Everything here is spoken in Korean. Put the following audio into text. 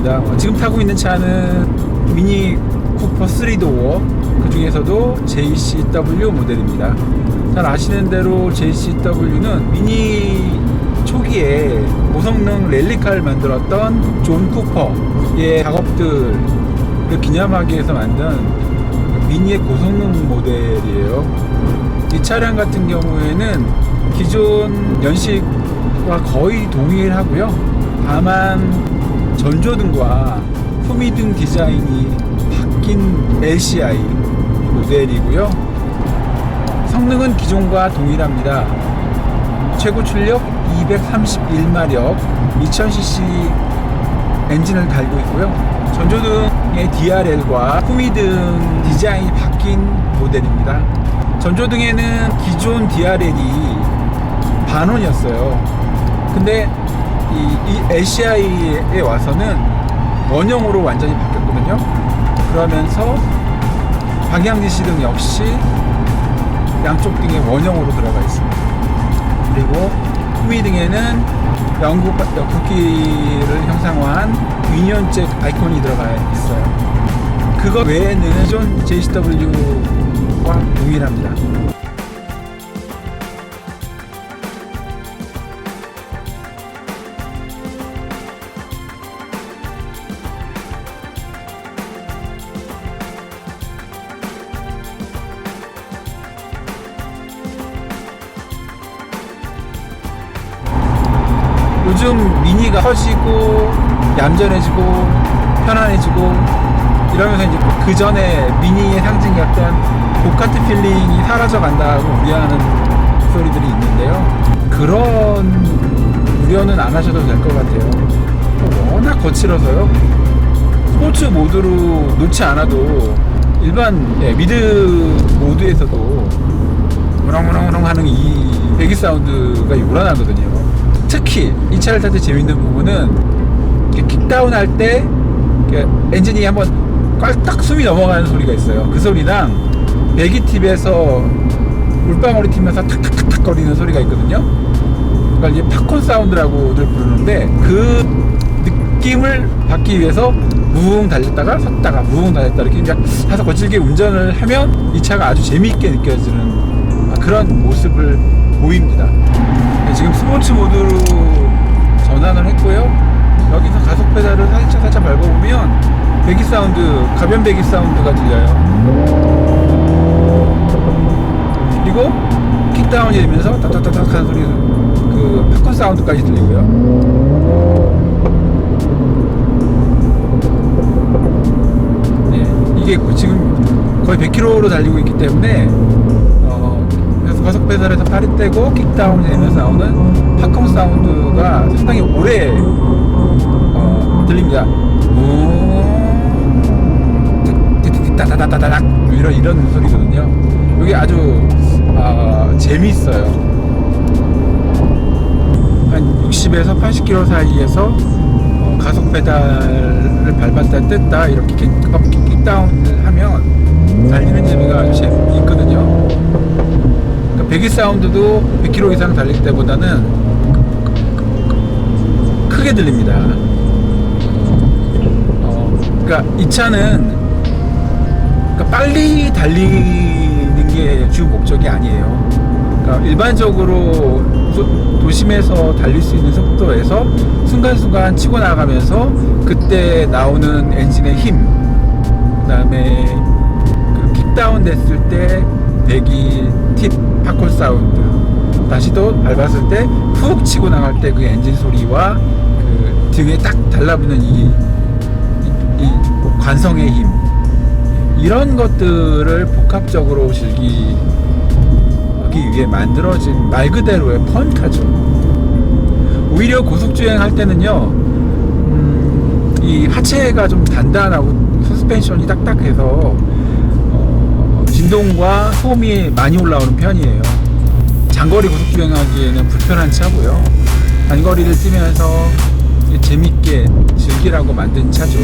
봤습니다. 어, 지금 타고 있는 차는 미니 쿠퍼 3도어 그 중에서도 JCW 모델입니다. 잘 아시는 대로 JCW는 미니 초기에 고성능 랠리카를 만들었던 존 쿠퍼의 작업들을 기념하기 위해서 만든 미니의 고성능 모델이에요. 이 차량 같은 경우에는 기존 연식과 거의 동일하고요. 다만 전조등과 후미등 디자인이 바뀐 LCI 모델이고요. 성능은 기존과 동일합니다. 최고 출력 231마력 2000cc 엔진을 달고 있고요. 전조등의 DRL과 후미등 디자인이 바뀐 모델입니다. 전조등에는 기존 DRL이 반원이었어요. 근데 이, 이 LCI에 와서는 원형으로 완전히 바뀌었거든요. 그러면서 방향 지시등 역시 양쪽 등에 원형으로 들어가 있습니다. 그리고 후미등에는 영국 국기를 형상화한 유니언잭 아이콘이 들어가 있어요. 그거 외에는 기존 JCW와 동일합니다. 요즘 미니가 커지고 얌전해지고 편안해지고 이러면서 이제 그 전에 미니의 상징이었던 고카트 필링이 사라져 간다고 우려하는 소리들이 있는데요. 그런 우려는 안 하셔도 될 것 같아요. 워낙 거칠어서요. 스포츠 모드로 놓지 않아도 일반 예, 미드 모드에서도 무렁무렁무렁 하는 이 배기 사운드가 요란하거든요. 특히 이 차를 탈 때 재밌는 부분은 킥다운 할 때 엔진이 한번 꽉딱 숨이 넘어가는 소리가 있어요. 그 소리랑 배기 팁에서 물방울이 튀면서 탁탁탁탁 거리는 소리가 있거든요. 그러니까 이제 팝콘 사운드라고들 부르는데 그 느낌을 받기 위해서 무웅 달렸다가 섰다가 무웅 달렸다 이렇게 그냥 해서 거칠게 운전을 하면 이 차가 아주 재미있게 느껴지는 그런 모습을 보입니다. 네, 지금 스포츠 모드로 전환을 했고요. 여기서 가속 페달을 살짝 살짝 밟아보면 배기 사운드, 가변 배기 사운드가 들려요. 그리고 킥다운이 되면서 따따따따 하는 소리, 그 팝콘 사운드까지 들리고요. 네, 이게 지금 거의 100km로 달리고 있기 때문에 어, 페달에서 팔이 떼고 킥다운이 되면서 나오는 팝콘 사운드가 상당히 오래 어, 들립니다. 따다다다닥 이런 이런 소리거든요. 이게 아주 어, 재미있어요. 한 60에서 80km 사이에서 어, 가속 페달을 밟았다 뗐다 이렇게 킥업, 킥다운을 하면 달리는 재미가 아주 재미있거든요. 배기 사운드도 100km 이상 달릴 때보다는 크게 들립니다. 어, 그러니까 이 차는 그러니까 빨리 달리는 게 주 목적이 아니에요. 그러니까 일반적으로 도, 도심에서 달릴 수 있는 속도에서 순간순간 치고 나가면서 그때 나오는 엔진의 힘, 그 다음에 그 킥다운 됐을 때 배기 팁 팝콘 사운드, 다시 또 밟았을 때 푹 치고 나갈 때 그 엔진 소리와 그 등에 딱 달라붙는 이, 이, 이 관성의 힘 이런 것들을 복합적으로 즐기기 위해 만들어진 말 그대로의 펀카죠. 오히려 고속주행 할 때는요, 음, 이 하체가 좀 단단하고 서스펜션이 딱딱해서 어, 진동과 소음이 많이 올라오는 편이에요. 장거리 고속 주행하기에는 불편한 차고요. 단거리를 뛰면서 재밌게 즐기라고 만든 차죠.